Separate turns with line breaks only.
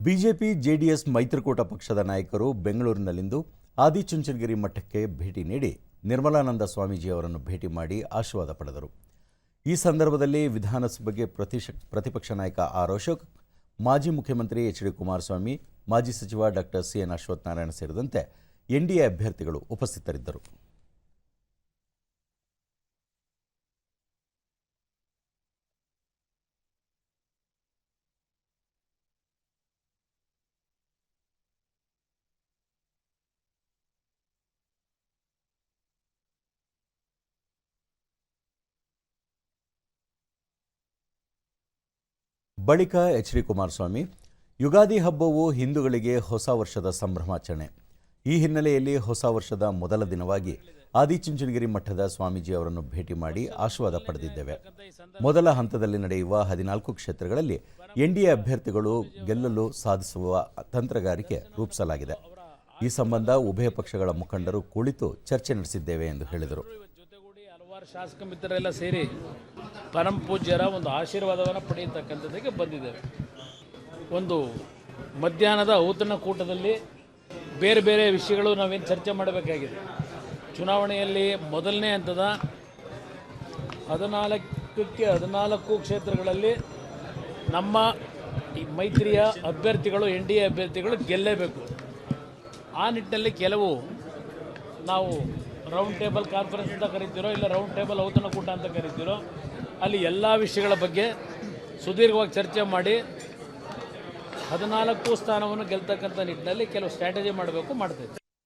BJP, JDS ಮೈತ್ರಿಕೂಟ ಪಕ್ಷದ ನಾಯಕರು ಬೆಂಗಳೂರಿನಲ್ಲಿಂದು ಆದಿಚುಂಚನಗಿರಿ ಮಠಕ್ಕೆ ಭೇಟಿ ನೀಡಿ ನಿರ್ಮಲಾನಂದ ಸ್ವಾಮೀಜಿ ಅವರನ್ನು ಭೇಟಿ ಮಾಡಿ ಆಶೀರ್ವಾದ ಪಡೆದರು. ಈ ಸಂದರ್ಭದಲ್ಲಿ ವಿಧಾನಸಭೆಗೆ ಪ್ರತಿಶ, ಪ್ರತಿಪಕ್ಷ ನಾಯಕ ಆರ್ ಅಶೋಕ್, ಮಾಜಿ ಮುಖ್ಯಮಂತ್ರಿ ಎಚ್ ಡಿ ಕುಮಾರಸ್ವಾಮಿ, ಮಾಜಿ ಸಚಿವ ಡಾಕ್ಟರ್ ಸಿ ಎನ್ ಅಶ್ವತ್ಥನಾರಾಯಣ ಸೇರಿದಂತೆ ಎನ್ಡಿಎ ಅಭ್ಯರ್ಥಿಗಳು ಉಪಸ್ಥಿತರಿದ್ದರು. ಬಳಿಕ ಎಚ್ ಡಿ ಕುಮಾರಸ್ವಾಮಿ, ಯುಗಾದಿ ಹಬ್ಬವು ಹಿಂದೂಗಳಿಗೆ ಹೊಸ ವರ್ಷದ ಸಂಭ್ರಮಾಚರಣೆ. ಈ ಹಿನ್ನೆಲೆಯಲ್ಲಿ ಹೊಸ ವರ್ಷದ ಮೊದಲ ದಿನವಾಗಿ ಆದಿಚುಂಚನಗಿರಿ ಮಠದ ಸ್ವಾಮೀಜಿ ಅವರನ್ನು ಭೇಟಿ ಮಾಡಿ ಆಶೀರ್ವಾದ ಪಡೆದಿದ್ದೇವೆ. ಮೊದಲ ಹಂತದಲ್ಲಿ ನಡೆಯುವ ಹದಿನಾಲ್ಕು ಕ್ಷೇತ್ರಗಳಲ್ಲಿ ಎನ್ಡಿಎ ಅಭ್ಯರ್ಥಿಗಳು ಗೆಲ್ಲಲು ಸಾಧಿಸುವ ತಂತ್ರಗಾರಿಕೆ ರೂಪಿಸಲಾಗಿದೆ. ಈ ಸಂಬಂಧ ಉಭಯ ಪಕ್ಷಗಳ ಮುಖಂಡರು ಕುಳಿತು ಚರ್ಚೆ ನಡೆಸಿದ್ದೇವೆ ಎಂದು ಹೇಳಿದರು.
ಇವತ್ತು ಶಾಸಕ ಮಿತ್ರರೆಲ್ಲ ಸೇರಿ ಪರಂ ಪೂಜ್ಯರ ಒಂದು ಆಶೀರ್ವಾದವನ್ನು ಪಡೆಯತಕ್ಕಂಥದ್ದಕ್ಕೆ ಬಂದಿದ್ದೇವೆ. ಒಂದು ಮಧ್ಯಾಹ್ನದ ಔತಣಕೂಟದಲ್ಲಿ ಬೇರೆ ಬೇರೆ ವಿಷಯಗಳು ನಾವೇನು ಚರ್ಚೆ ಮಾಡಬೇಕಾಗಿದೆ. ಚುನಾವಣೆಯಲ್ಲಿ ಮೊದಲನೇ ಹಂತದ ಹದಿನಾಲ್ಕಕ್ಕೆ ಹದಿನಾಲ್ಕು ಕ್ಷೇತ್ರಗಳಲ್ಲಿ ನಮ್ಮ ಈ ಮೈತ್ರಿಯ ಅಭ್ಯರ್ಥಿಗಳು, ಎನ್ ಡಿ ಎ ಅಭ್ಯರ್ಥಿಗಳು ಗೆಲ್ಲೇಬೇಕು. ಆ ನಿಟ್ಟಿನಲ್ಲಿ ಕೆಲವು ನಾವು ರೌಂಡ್ ಟೇಬಲ್ ಕಾನ್ಫರೆನ್ಸ್ ಅಂತ ಕರಿತೀರೋ ಇಲ್ಲ ರೌಂಡ್ ಟೇಬಲ್ ಔತಣಕೂಟ ಅಂತ ಕರಿತೀರೋ, ಅಲ್ಲಿ ಎಲ್ಲ ವಿಷಯಗಳ ಬಗ್ಗೆ ಸುದೀರ್ಘವಾಗಿ ಚರ್ಚೆ ಮಾಡಿ ಹದಿನಾಲ್ಕು ಸ್ಥಾನವನ್ನು ಗೆಲ್ತಕ್ಕಂಥ ನಿಟ್ಟಿನಲ್ಲಿ ಕೆಲವು ಸ್ಟ್ರಾಟಜಿ ಮಾಡಬೇಕು, ಮಾಡ್ತೇವೆ.